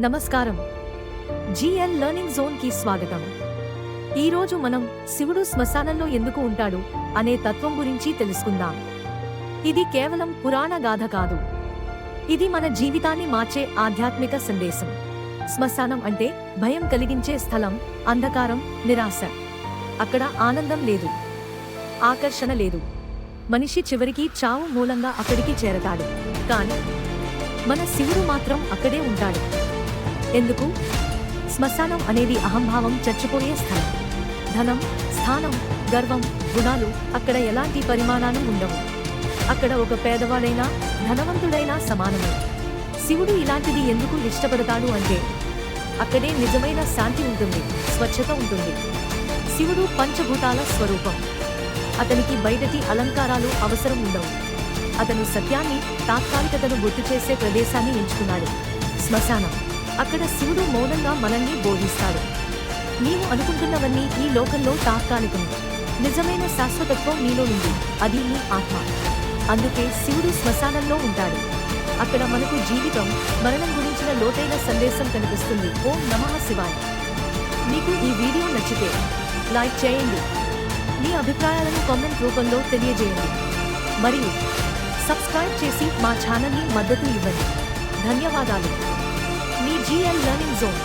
నమస్కారం. GL learning జోన్కి స్వాగతం. ఈరోజు మనం శివుడు శ్మశానంలో ఎందుకు ఉంటాడు అనే తత్వం గురించి తెలుసుకుందాం. ఇది కేవలం పురాణ గాథ కాదు. ఇది మన జీవితాన్ని మార్చే ఆధ్యాత్మిక సందేశం. శ్మశానం అంటే భయం కలిగించే స్థలం అంధకారం నిరాశ. అక్కడ ఆనందం లేదు. ఆకర్షణ లేదు. మనిషి చివరికి చావు మూలంగా అక్కడికి చేరతాడు. కానీ మన శివుడు మాత్రం అక్కడే ఉంటాడు. ఎందుకు? శ్మశానం అనేది అహంభావం చచ్చిపోయే స్థలం. ధనం స్థానం గర్వం గుణాలు అక్కడ ఎలాంటి పరిమాణాలు ఉండవు. అక్కడ ఒక పేదవాడైనా ధనవంతుడైనా సమానమే. శివుడు ఇలాంటిది ఎందుకు ఇష్టపడతాడు అంటే అక్కడే నిజమైన శాంతి ఉంటుంది స్వచ్ఛత ఉంటుంది. శివుడు పంచభూతాల స్వరూపం. అతనికి బయటటి అలంకారాలు అవసరం ఉండవు. అతను సత్యాన్ని తాత్కాలికతను గుర్తు చేసే ప్రదేశాన్ని ఎంచుకున్నాడు. శ్మశానం. అక్కడ శివుడు మౌనంగా మనల్ని బోధిస్తాడు. నీవు అనుకుంటున్నవన్నీ ఈ లోకంలో తాత్కాలికం నిజమైన శాశ్వతత్వం నీలో ఉంది. అది నీ ఆత్మ. అందుకే శివుడు శ్మశానంలో ఉంటాడు. అక్కడ మనకు జీవితం మరణం గురించిన లోతైన సందేశం కనిపిస్తుంది. ఓం నమః శివాయ. మీకు ఈ వీడియో నచ్చితే లైక్ చేయండి. మీ అభిప్రాయాలను కామెంట్ రూపంలో తెలియజేయండి. మరియు సబ్స్క్రైబ్ చేసి మా ఛానల్ని మద్దతు ఇవ్వండి. ధన్యవాదాలు. మీ జిఎల్ లెర్నింగ్ జోన్